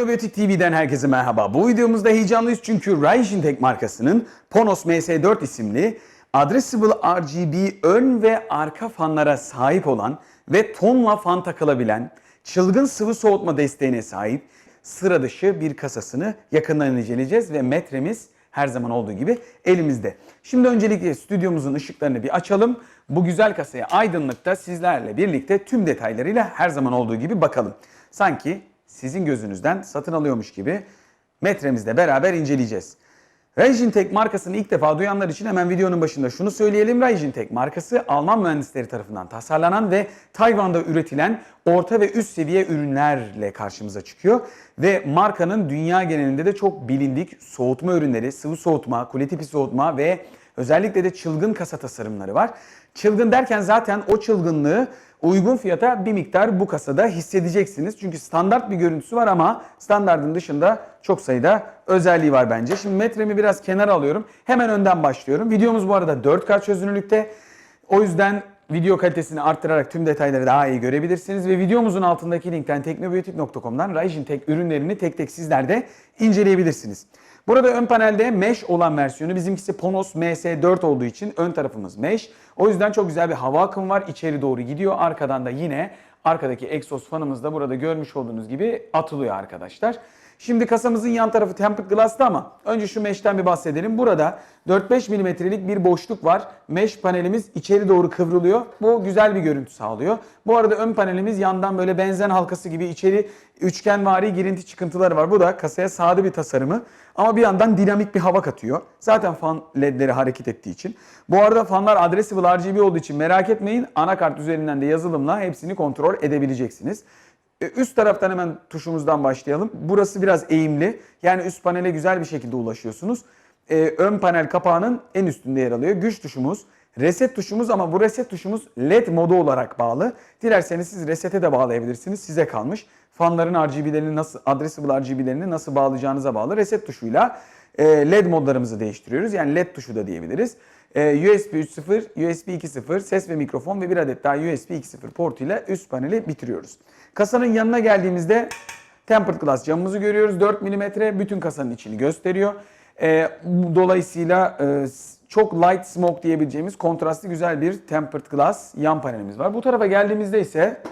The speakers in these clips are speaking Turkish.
Teknobiyotik TV'den herkese merhaba. Bu videomuzda heyecanlıyız çünkü Raijintek markasının Ponos MS4 isimli Addressable RGB ön ve arka fanlara sahip olan ve tonla fan takılabilen çılgın sıvı soğutma desteğine sahip sıra dışı bir kasasını yakından inceleyeceğiz ve metremiz her zaman olduğu gibi elimizde. Şimdi öncelikle stüdyomuzun ışıklarını bir açalım. Bu güzel kasaya aydınlıkta sizlerle birlikte tüm detaylarıyla her zaman olduğu gibi bakalım. Sanki sizin gözünüzden satın alıyormuş gibi metremizle beraber inceleyeceğiz. Raijintek markasını ilk defa duyanlar için hemen videonun başında şunu söyleyelim. Raijintek markası Alman mühendisleri tarafından tasarlanan ve Tayvan'da üretilen orta ve üst seviye ürünlerle karşımıza çıkıyor. Ve markanın dünya genelinde de çok bilindik soğutma ürünleri, sıvı soğutma, kule tipi soğutma ve özellikle de çılgın kasa tasarımları var. Çılgın derken zaten o çılgınlığı uygun fiyata bir miktar bu kasada hissedeceksiniz. Çünkü standart bir görüntüsü var ama standartın dışında çok sayıda özelliği var bence. Şimdi metremi biraz kenara alıyorum. Hemen önden başlıyorum. Videomuz bu arada 4K çözünürlükte. O yüzden video kalitesini arttırarak tüm detayları daha iyi görebilirsiniz. Ve videomuzun altındaki linkten teknobiyotik.com'dan Raijintek ürünlerini tek tek sizler de inceleyebilirsiniz. Burada ön panelde mesh olan versiyonu bizimkisi Ponos MS4 olduğu için ön tarafımız mesh. O yüzden çok güzel bir hava akımı var. İçeri doğru gidiyor. Arkadan da yine arkadaki egzoz fanımız da burada görmüş olduğunuz gibi atılıyor arkadaşlar. Şimdi kasamızın yan tarafı tempered glass'ta ama önce şu mesh'ten bir bahsedelim. Burada 4-5 milimetrelik bir boşluk var. Mesh panelimiz içeri doğru kıvrılıyor. Bu güzel bir görüntü sağlıyor. Bu arada ön panelimiz yandan böyle benzen halkası gibi içeri üçgenvari girinti çıkıntıları var. Bu da kasaya sade bir tasarımı ama bir yandan dinamik bir hava katıyor. Zaten fan ledleri hareket ettiği için. Bu arada fanlar addressable RGB olduğu için merak etmeyin. Anakart üzerinden de yazılımla hepsini kontrol edebileceksiniz. E, Üst taraftan hemen tuşumuzdan başlayalım. Burası biraz eğimli. Yani üst panele güzel bir şekilde ulaşıyorsunuz. Ee, ön panel kapağının en üstünde yer alıyor. Güç tuşumuz, reset tuşumuz ama bu reset tuşumuz LED modu olarak bağlı. Dilerseniz siz resete de bağlayabilirsiniz. Size kalmış. Fanların RGB'lerini nasıl, addressable RGB'lerini nasıl bağlayacağınıza bağlı. Reset tuşuyla e, LED modlarımızı değiştiriyoruz. Yani LED tuşu da diyebiliriz. E, USB 3.0, USB 2.0, ses ve mikrofon ve bir adet daha USB 2.0 portuyla üst paneli bitiriyoruz. Kasanın yanına geldiğimizde tempered glass camımızı görüyoruz. 4 mm bütün kasanın içini gösteriyor. E, dolayısıyla e, çok light smoke diyebileceğimiz kontrastlı güzel bir tempered glass yan panelimiz var. Bu tarafa geldiğimizde ise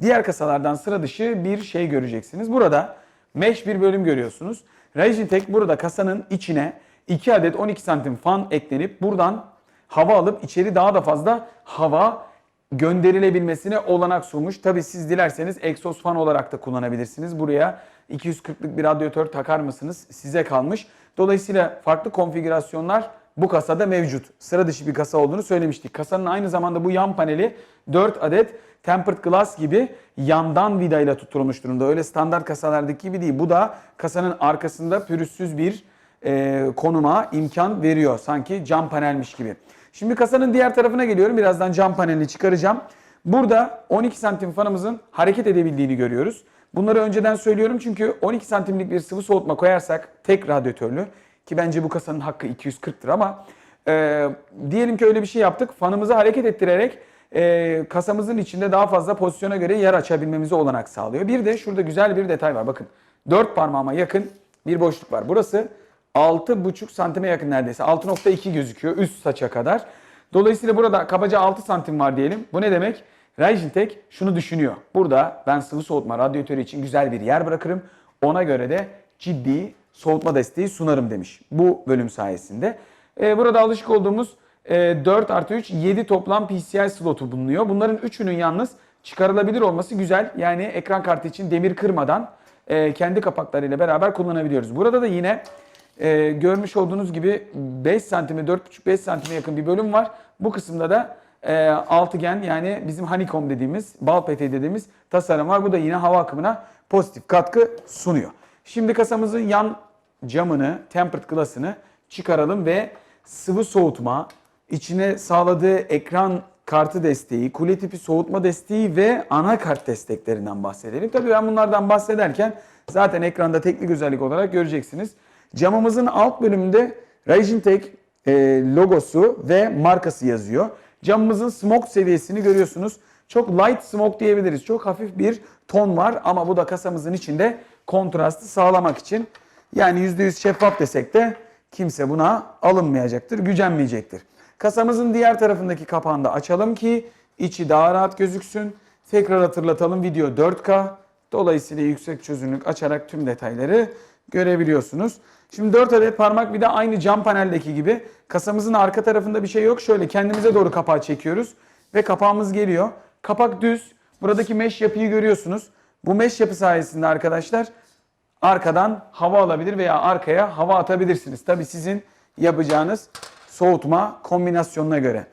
diğer kasalardan sıra dışı bir şey göreceksiniz. Burada mesh bir bölüm görüyorsunuz. Raijintek burada kasanın içine 2 adet 12 santim fan eklenip buradan hava alıp içeri daha da fazla hava gönderilebilmesine olanak sunmuş. Tabi siz dilerseniz egzoz fan olarak da kullanabilirsiniz. Buraya 240'lık bir radyatör takar mısınız? Size kalmış. Dolayısıyla farklı konfigürasyonlar bu kasada mevcut. Sıra dışı bir kasa olduğunu söylemiştik. Kasanın aynı zamanda bu yan paneli 4 adet tempered glass gibi yandan vidayla tutulmuş durumda. Öyle standart kasalardaki gibi değil. Bu da kasanın arkasında pürüzsüz bir e, konuma imkan veriyor. Sanki cam panelmiş gibi. Şimdi kasanın diğer tarafına geliyorum. Birazdan cam panelini çıkaracağım. Burada 12 santim fanımızın hareket edebildiğini görüyoruz. Bunları önceden söylüyorum çünkü 12 santimlik bir sıvı soğutma koyarsak tek radyatörlü ki bence bu kasanın hakkı 240'tır ama e, diyelim ki öyle bir şey yaptık. Fanımızı hareket ettirerek e, kasamızın içinde daha fazla pozisyona göre yer açabilmemize olanak sağlıyor. Bir de şurada güzel bir detay var. Bakın 4 parmağıma yakın bir boşluk var. Burası 6,5 santime yakın neredeyse. 6.2 gözüküyor üst saça kadar. Dolayısıyla burada kabaca 6 santim var diyelim. Bu ne demek? Raijintek şunu düşünüyor. Burada ben sıvı soğutma radyatörü için güzel bir yer bırakırım. Ona göre de ciddi soğutma desteği sunarım demiş bu bölüm sayesinde. Ee, burada alışık olduğumuz e, 4 artı 3 7 toplam PCI slotu bulunuyor. Bunların üçünün yalnız çıkarılabilir olması güzel. Yani ekran kartı için demir kırmadan e, kendi kapaklarıyla beraber kullanabiliyoruz. Burada da yine e, görmüş olduğunuz gibi 5 santime 4,5-5 santime yakın bir bölüm var. Bu kısımda da e, altıgen yani bizim honeycomb dediğimiz, bal peteği dediğimiz tasarım var. Bu da yine hava akımına pozitif katkı sunuyor. Şimdi kasamızın yan camını, tempered glass'ını çıkaralım ve sıvı soğutma, içine sağladığı ekran kartı desteği, kule tipi soğutma desteği ve anakart desteklerinden bahsedelim. Tabii ben bunlardan bahsederken zaten ekranda teknik özellik olarak göreceksiniz. Camımızın alt bölümünde Raijintek e, logosu ve markası yazıyor. Camımızın smoke seviyesini görüyorsunuz. Çok light smoke diyebiliriz. Çok hafif bir ton var ama bu da kasamızın içinde kontrastı sağlamak için. Yani %100 şeffaf desek de kimse buna alınmayacaktır, gücenmeyecektir. Kasamızın diğer tarafındaki kapağını da açalım ki içi daha rahat gözüksün. Tekrar hatırlatalım video 4K. Dolayısıyla yüksek çözünürlük açarak tüm detayları görebiliyorsunuz. Şimdi 4 adet parmak bir de aynı cam paneldeki gibi kasamızın arka tarafında bir şey yok. Şöyle kendimize doğru kapağı çekiyoruz ve kapağımız geliyor. Kapak düz. Buradaki mesh yapıyı görüyorsunuz. Bu mesh yapı sayesinde arkadaşlar arkadan hava alabilir veya arkaya hava atabilirsiniz. Tabi sizin yapacağınız soğutma kombinasyonuna göre.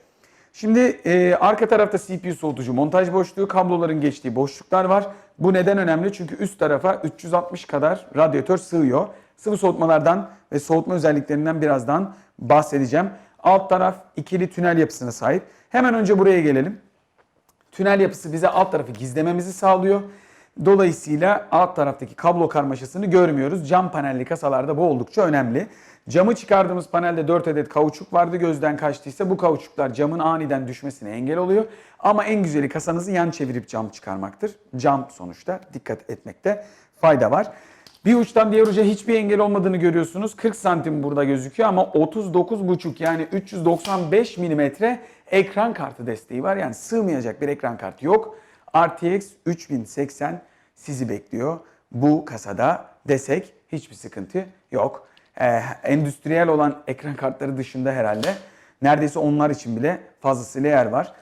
Şimdi e, arka tarafta CPU soğutucu montaj boşluğu, kabloların geçtiği boşluklar var. Bu neden önemli? Çünkü üst tarafa 360 kadar radyatör sığıyor. Sıvı soğutmalardan ve soğutma özelliklerinden birazdan bahsedeceğim. Alt taraf ikili tünel yapısına sahip. Hemen önce buraya gelelim. Tünel yapısı bize alt tarafı gizlememizi sağlıyor. Dolayısıyla alt taraftaki kablo karmaşasını görmüyoruz. Cam panelli kasalarda bu oldukça önemli. Camı çıkardığımız panelde 4 adet kauçuk vardı. Gözden kaçtıysa bu kauçuklar camın aniden düşmesine engel oluyor. Ama en güzeli kasanızı yan çevirip cam çıkarmaktır. Cam sonuçta dikkat etmekte fayda var. Bir uçtan diğer uca hiçbir engel olmadığını görüyorsunuz. 40 santim burada gözüküyor ama 39,5 yani 395 milimetre ekran kartı desteği var. Yani sığmayacak bir ekran kartı yok. RTX 3080 sizi bekliyor. Bu kasada desek hiçbir sıkıntı yok. Ee, endüstriyel olan ekran kartları dışında herhalde neredeyse onlar için bile fazlasıyla yer var.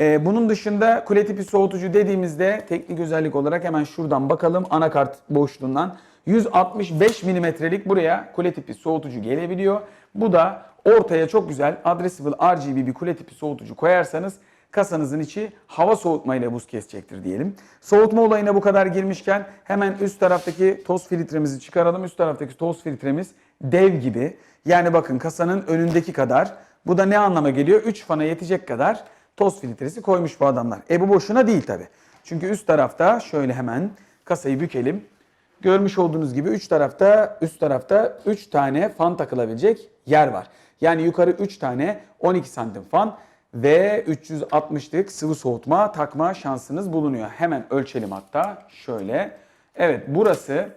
Ee, bunun dışında kule tipi soğutucu dediğimizde teknik özellik olarak hemen şuradan bakalım anakart boşluğundan 165 milimetrelik buraya kule tipi soğutucu gelebiliyor. Bu da ortaya çok güzel Addressable RGB bir kule tipi soğutucu koyarsanız kasanızın içi hava soğutmayla buz kesecektir diyelim. Soğutma olayına bu kadar girmişken hemen üst taraftaki toz filtremizi çıkaralım. Üst taraftaki toz filtremiz dev gibi. Yani bakın kasanın önündeki kadar. Bu da ne anlama geliyor? 3 fana yetecek kadar toz filtresi koymuş bu adamlar. E bu boşuna değil tabi. Çünkü üst tarafta şöyle hemen kasayı bükelim. Görmüş olduğunuz gibi üç tarafta üst tarafta 3 tane fan takılabilecek yer var. Yani yukarı 3 tane 12 santim fan ve 360'lık sıvı soğutma takma şansınız bulunuyor. Hemen ölçelim hatta şöyle. Evet burası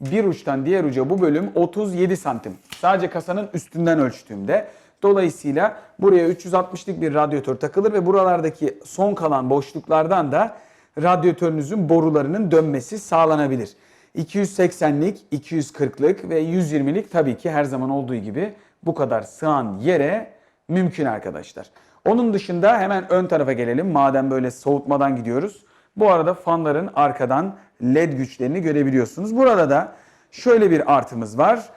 bir uçtan diğer uca bu bölüm 37 santim. Sadece kasanın üstünden ölçtüğümde. Dolayısıyla buraya 360'lık bir radyatör takılır ve buralardaki son kalan boşluklardan da radyatörünüzün borularının dönmesi sağlanabilir. 280'lik, 240'lık ve 120'lik tabii ki her zaman olduğu gibi bu kadar sığan yere mümkün arkadaşlar. Onun dışında hemen ön tarafa gelelim. Madem böyle soğutmadan gidiyoruz. Bu arada fanların arkadan led güçlerini görebiliyorsunuz. Burada da şöyle bir artımız var.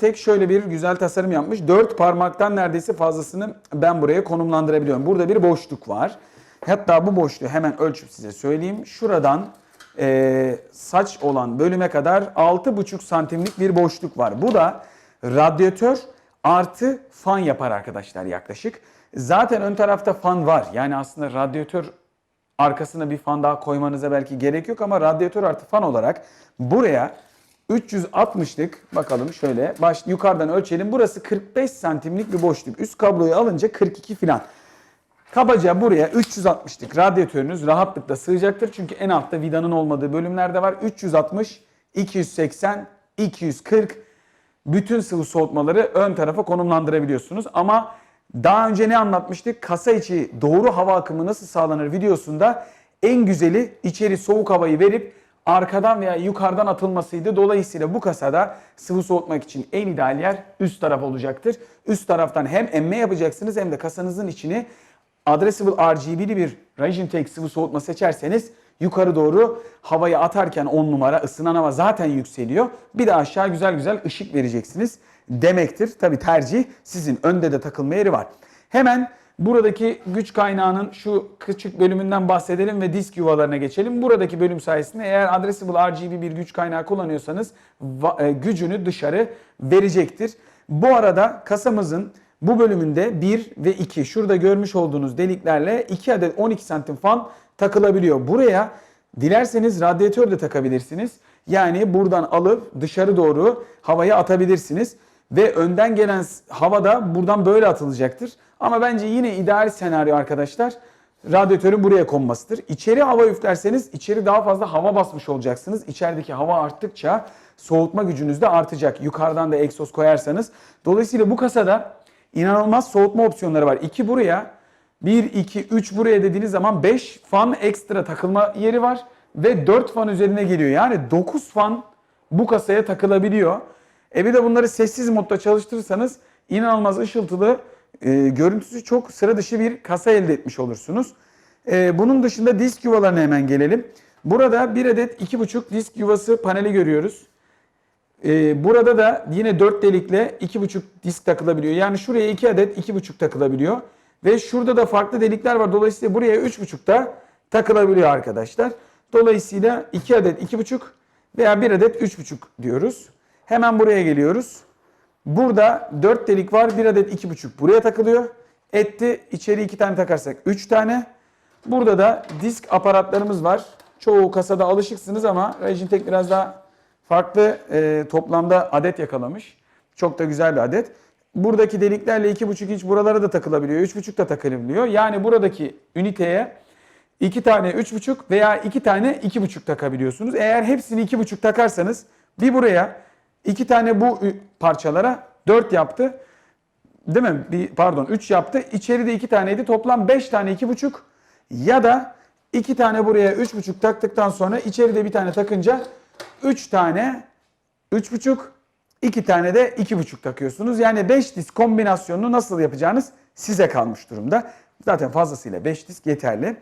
Tek şöyle bir güzel tasarım yapmış. 4 parmaktan neredeyse fazlasını ben buraya konumlandırabiliyorum. Burada bir boşluk var. Hatta bu boşluğu hemen ölçüp size söyleyeyim. Şuradan e, saç olan bölüme kadar 6,5 santimlik bir boşluk var. Bu da radyatör artı fan yapar arkadaşlar yaklaşık. Zaten ön tarafta fan var. Yani aslında radyatör arkasına bir fan daha koymanıza belki gerek yok ama radyatör artı fan olarak buraya 360'lık bakalım şöyle baş yukarıdan ölçelim. Burası 45 santimlik bir boşluk. Üst kabloyu alınca 42 filan. Kabaca buraya 360'lık radyatörünüz rahatlıkla sığacaktır. Çünkü en altta vidanın olmadığı bölümlerde var. 360, 280, 240 bütün sıvı soğutmaları ön tarafa konumlandırabiliyorsunuz. Ama daha önce ne anlatmıştık? Kasa içi doğru hava akımı nasıl sağlanır videosunda en güzeli içeri soğuk havayı verip arkadan veya yukarıdan atılmasıydı. Dolayısıyla bu kasada sıvı soğutmak için en ideal yer üst taraf olacaktır. Üst taraftan hem emme yapacaksınız hem de kasanızın içini Addressable RGB'li bir Tek sıvı soğutma seçerseniz yukarı doğru havayı atarken 10 numara ısınan hava zaten yükseliyor. Bir de aşağı güzel güzel ışık vereceksiniz demektir. Tabi tercih sizin önde de takılma yeri var. Hemen buradaki güç kaynağının şu küçük bölümünden bahsedelim ve disk yuvalarına geçelim. Buradaki bölüm sayesinde eğer Addressable RGB bir güç kaynağı kullanıyorsanız e, gücünü dışarı verecektir. Bu arada kasamızın bu bölümünde 1 ve 2 şurada görmüş olduğunuz deliklerle 2 adet 12 santim fan takılabiliyor. Buraya dilerseniz radyatör de takabilirsiniz. Yani buradan alıp dışarı doğru havaya atabilirsiniz. Ve önden gelen hava da buradan böyle atılacaktır. Ama bence yine ideal senaryo arkadaşlar radyatörün buraya konmasıdır. İçeri hava üflerseniz içeri daha fazla hava basmış olacaksınız. İçerideki hava arttıkça soğutma gücünüz de artacak. Yukarıdan da egzoz koyarsanız. Dolayısıyla bu kasada inanılmaz soğutma opsiyonları var. 2 buraya, 1, 2, 3 buraya dediğiniz zaman 5 fan ekstra takılma yeri var. Ve 4 fan üzerine geliyor. Yani 9 fan bu kasaya takılabiliyor. E bir de bunları sessiz modda çalıştırırsanız inanılmaz ışıltılı, e, görüntüsü çok sıra dışı bir kasa elde etmiş olursunuz. E, bunun dışında disk yuvalarına hemen gelelim. Burada bir adet 2.5 disk yuvası paneli görüyoruz. E, burada da yine 4 delikle 2.5 disk takılabiliyor. Yani şuraya 2 adet 2.5 takılabiliyor. Ve şurada da farklı delikler var. Dolayısıyla buraya 3.5 da takılabiliyor arkadaşlar. Dolayısıyla 2 adet 2.5 veya 1 adet 3.5 diyoruz. Hemen buraya geliyoruz. Burada 4 delik var. 1 adet 2.5 buraya takılıyor. Etti içeri 2 tane takarsak 3 tane. Burada da disk aparatlarımız var. Çoğu kasada alışıksınız ama Regentech biraz daha farklı e, toplamda adet yakalamış. Çok da güzel bir adet. Buradaki deliklerle 2.5 inç buralara da takılabiliyor. 3.5 da takılabiliyor. Yani buradaki üniteye 2 tane 3.5 veya 2 tane 2.5 takabiliyorsunuz. Eğer hepsini 2.5 takarsanız bir buraya 2 tane bu parçalara 4 yaptı. Değil mi? Bir, pardon 3 yaptı. İçeride 2 taneydi. Toplam 5 tane 2.5 ya da 2 tane buraya 3.5 taktıktan sonra içeride bir tane takınca 3 tane 3.5 2 tane de 2.5 takıyorsunuz. Yani 5 disk kombinasyonunu nasıl yapacağınız size kalmış durumda. Zaten fazlasıyla 5 disk yeterli.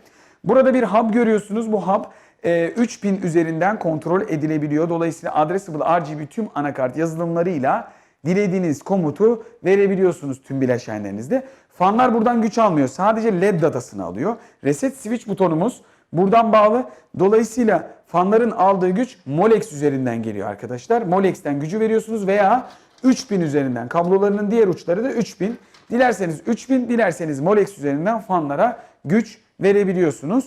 Burada bir hub görüyorsunuz. Bu hub e, 3000 üzerinden kontrol edilebiliyor. Dolayısıyla Addressable RGB tüm anakart yazılımlarıyla dilediğiniz komutu verebiliyorsunuz tüm bileşenlerinizde. Fanlar buradan güç almıyor. Sadece LED datasını alıyor. Reset switch butonumuz buradan bağlı. Dolayısıyla fanların aldığı güç Molex üzerinden geliyor arkadaşlar. Molex'ten gücü veriyorsunuz veya 3000 üzerinden kablolarının diğer uçları da 3000. Dilerseniz 3000, dilerseniz Molex üzerinden fanlara güç verebiliyorsunuz.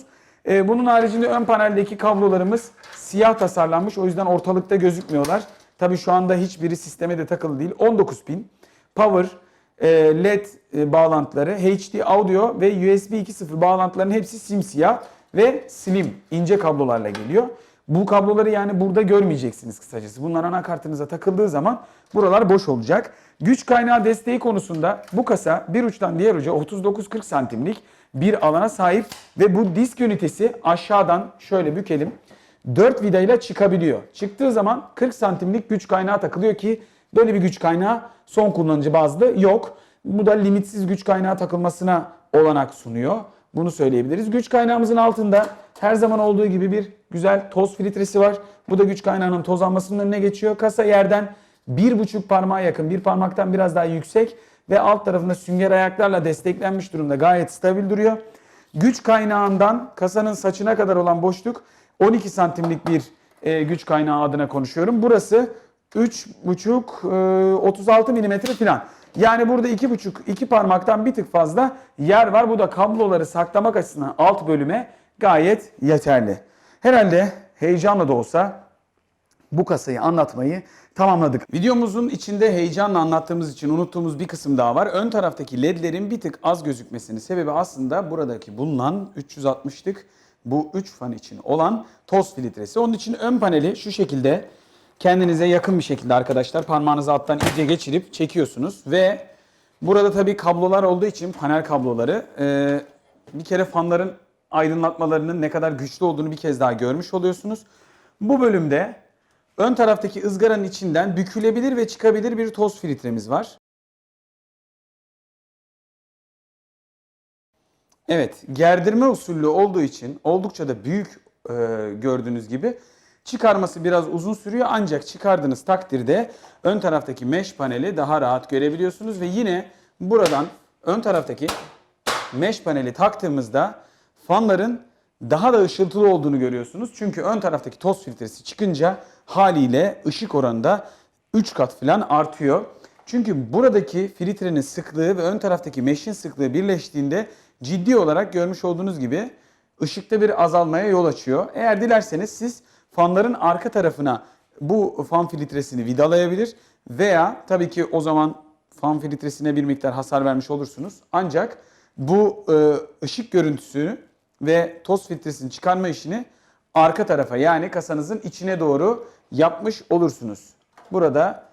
Ee, bunun haricinde ön paneldeki kablolarımız siyah tasarlanmış. O yüzden ortalıkta gözükmüyorlar. Tabi şu anda hiçbiri sisteme de takılı değil. 19000 Power, e, LED e, bağlantıları, HD audio ve USB 2.0 bağlantıların hepsi simsiyah ve slim ince kablolarla geliyor. Bu kabloları yani burada görmeyeceksiniz kısacası. Bunlar anakartınıza takıldığı zaman buralar boş olacak. Güç kaynağı desteği konusunda bu kasa bir uçtan diğer uca 39-40 santimlik bir alana sahip ve bu disk ünitesi aşağıdan şöyle bükelim 4 vidayla çıkabiliyor. Çıktığı zaman 40 santimlik güç kaynağı takılıyor ki böyle bir güç kaynağı son kullanıcı bazlı yok. Bu da limitsiz güç kaynağı takılmasına olanak sunuyor. Bunu söyleyebiliriz. Güç kaynağımızın altında her zaman olduğu gibi bir güzel toz filtresi var. Bu da güç kaynağının toz almasının önüne geçiyor. Kasa yerden bir buçuk parmağa yakın, bir parmaktan biraz daha yüksek ve alt tarafında sünger ayaklarla desteklenmiş durumda. Gayet stabil duruyor. Güç kaynağından kasanın saçına kadar olan boşluk 12 santimlik bir e, güç kaynağı adına konuşuyorum. Burası 3,5 e, 36 milimetre falan. Yani burada 2,5 iki parmaktan bir tık fazla yer var. Bu da kabloları saklamak açısından alt bölüme gayet yeterli. Herhalde heyecanla da olsa bu kasayı anlatmayı tamamladık. Videomuzun içinde heyecanla anlattığımız için unuttuğumuz bir kısım daha var. Ön taraftaki ledlerin bir tık az gözükmesinin sebebi aslında buradaki bulunan 360'lık bu 3 fan için olan toz filtresi. Onun için ön paneli şu şekilde kendinize yakın bir şekilde arkadaşlar parmağınızı alttan iyice geçirip çekiyorsunuz ve burada tabii kablolar olduğu için panel kabloları e, bir kere fanların aydınlatmalarının ne kadar güçlü olduğunu bir kez daha görmüş oluyorsunuz. Bu bölümde ön taraftaki ızgaranın içinden bükülebilir ve çıkabilir bir toz filtremiz var. Evet, gerdirme usulü olduğu için oldukça da büyük e, gördüğünüz gibi çıkarması biraz uzun sürüyor ancak çıkardığınız takdirde ön taraftaki mesh paneli daha rahat görebiliyorsunuz ve yine buradan ön taraftaki mesh paneli taktığımızda fanların daha da ışıltılı olduğunu görüyorsunuz. Çünkü ön taraftaki toz filtresi çıkınca haliyle ışık oranı da 3 kat falan artıyor. Çünkü buradaki filtrenin sıklığı ve ön taraftaki mesh'in sıklığı birleştiğinde ciddi olarak görmüş olduğunuz gibi ışıkta bir azalmaya yol açıyor. Eğer dilerseniz siz fanların arka tarafına bu fan filtresini vidalayabilir veya tabii ki o zaman fan filtresine bir miktar hasar vermiş olursunuz. Ancak bu e, ışık görüntüsünü ve toz filtresini çıkarma işini arka tarafa yani kasanızın içine doğru yapmış olursunuz. Burada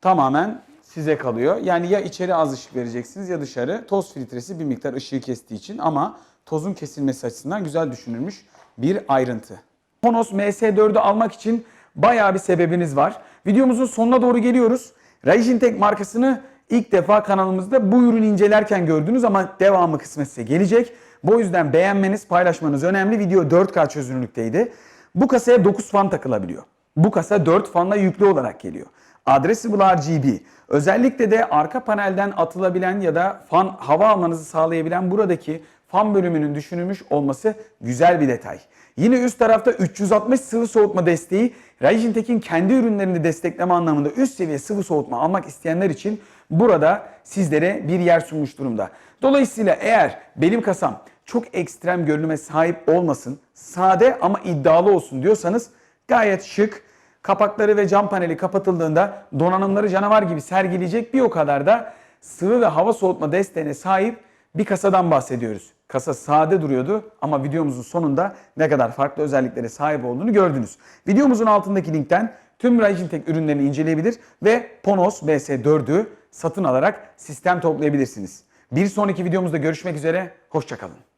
tamamen size kalıyor. Yani ya içeri az ışık vereceksiniz ya dışarı. Toz filtresi bir miktar ışığı kestiği için ama tozun kesilmesi açısından güzel düşünülmüş bir ayrıntı. Ponos MS4'ü almak için bayağı bir sebebiniz var. Videomuzun sonuna doğru geliyoruz. Raijintek markasını ilk defa kanalımızda bu ürünü incelerken gördünüz ama devamı kısmetse gelecek. Bu yüzden beğenmeniz, paylaşmanız önemli. Video 4K çözünürlükteydi. Bu kasaya 9 fan takılabiliyor. Bu kasa 4 fanla yüklü olarak geliyor. Addressable RGB. Özellikle de arka panelden atılabilen ya da fan hava almanızı sağlayabilen buradaki fan bölümünün düşünülmüş olması güzel bir detay. Yine üst tarafta 360 sıvı soğutma desteği Raijintek'in kendi ürünlerini destekleme anlamında üst seviye sıvı soğutma almak isteyenler için burada sizlere bir yer sunmuş durumda. Dolayısıyla eğer benim kasam çok ekstrem görünüme sahip olmasın, sade ama iddialı olsun diyorsanız gayet şık, kapakları ve cam paneli kapatıldığında donanımları canavar gibi sergileyecek bir o kadar da sıvı ve hava soğutma desteğine sahip bir kasadan bahsediyoruz. Kasa sade duruyordu ama videomuzun sonunda ne kadar farklı özelliklere sahip olduğunu gördünüz. Videomuzun altındaki linkten tüm Raijintek ürünlerini inceleyebilir ve Ponos BS4'ü satın alarak sistem toplayabilirsiniz. Bir sonraki videomuzda görüşmek üzere, hoşçakalın.